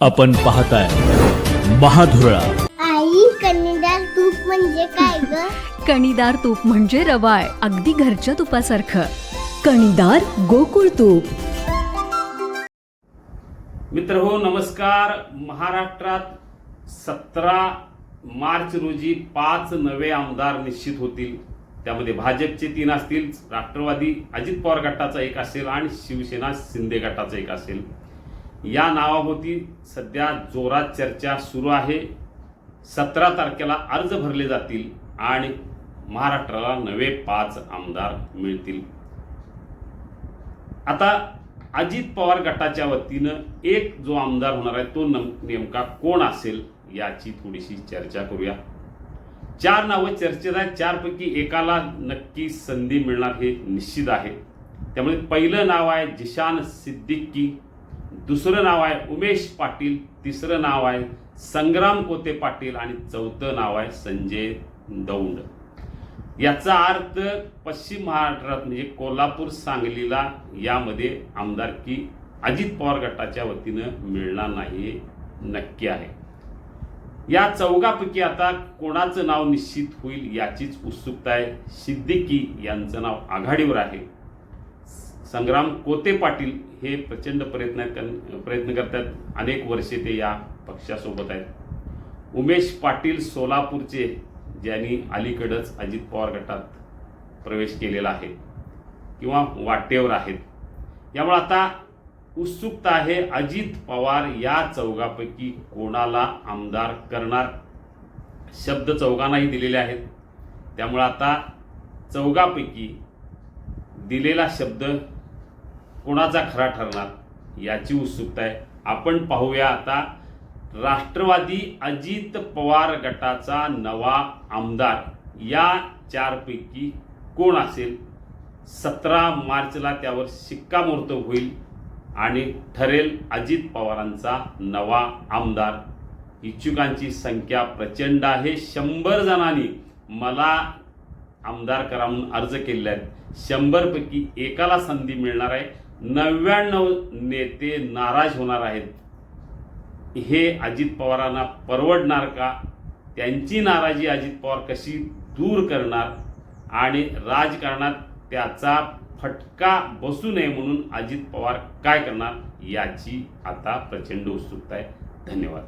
आपण पाहताय महाधुरळा. आई कन्नडार तूप म्हणजे काय ग? कणीदार तूप म्हणजे रवाळ अगदी घरच्या तुपासारखं. कणीदार गोकुळ तूप. मित्र हो नमस्कार. महाराष्ट्रात सतरा मार्च रोजी पाच नवे आमदार निश्चित होतील. त्यामध्ये भाजपचे तीन असतील राष्ट्रवादी अजित पवार गटाचा एक असेल आणि शिवसेना शिंदे गटाचा एक असेल. या नावाभोवती सध्या जोरात चर्चा सुरू आहे. सतरा तारखेला अर्ज भरले जातील आणि महाराष्ट्राला नवे पाच आमदार मिळतील. आता अजित पवार गटाच्या वतीनं एक जो आमदार होणार आहे तो नम- नेमका कोण असेल याची थोडीशी चर्चा करूया. चार नावं चर्चेत आहेत. चारपैकी एकाला नक्की संधी मिळणार हे निश्चित आहे. त्यामुळे पहिलं नाव आहे जिशान सिद्दीकी. दुसरं नाव आहे उमेश पाटील तिसरं नाव आहे संग्राम कोते पाटील आणि चौथं नाव आहे संजय दौंड. याचा अर्थ पश्चिम महाराष्ट्रात म्हणजे कोल्हापूर सांगलीला यामध्ये आमदारकी अजित पवार गटाच्या वतीनं मिळणार नाही नक्की आहे. या चौघापैकी आता कोणाचं नाव निश्चित होईल याचीच उत्सुकता आहे. सिद्दीकी यांचं नाव आघाडीवर आहे. संग्राम कोते पाटील हे प्रचंड प्रयत्न कर- प्रयत्न करतात. अनेक वर्षे ते या पक्षासोबत आहेत. उमेश पाटील सोलापूरचे ज्यांनी अलीकडंच अजित पवार गटात प्रवेश केलेला आहे किंवा वाटेवर आहेत. यामुळे आता उत्सुकता आहे अजित पवार या चौघापैकी कोणाला आमदार करणार? शब्द चौघांनाही दिलेले आहेत. त्यामुळे आता चौघापैकी दिलेला शब्द कोणाचा खरा ठरणार याची उत्सुकता आहे. आपण पाहूया आता राष्ट्रवादी अजित पवार गटाचा नवा आमदार. या चारपैकी कोण असेल? सतरा मार्चला त्यावर शिक्कामोर्तब होईल आणि ठरेल अजित पवारांचा नवा आमदार. इच्छुकांची संख्या प्रचंड आहे. शंभर जणांनी मला आमदार करा म्हणून अर्ज केले आहेत. शंभरपैकी एकाला संधी मिळणार आहे. नव्याण्णव नेते नाराज होणार आहेत. हे अजित पवारांना परवडणार का? त्यांची नाराजी अजित पवार कशी दूर करणार? आणि राजकारणात त्याचा फटका बसू नये म्हणून अजित पवार काय करणार याची आता प्रचंड उत्सुकता आहे. धन्यवाद.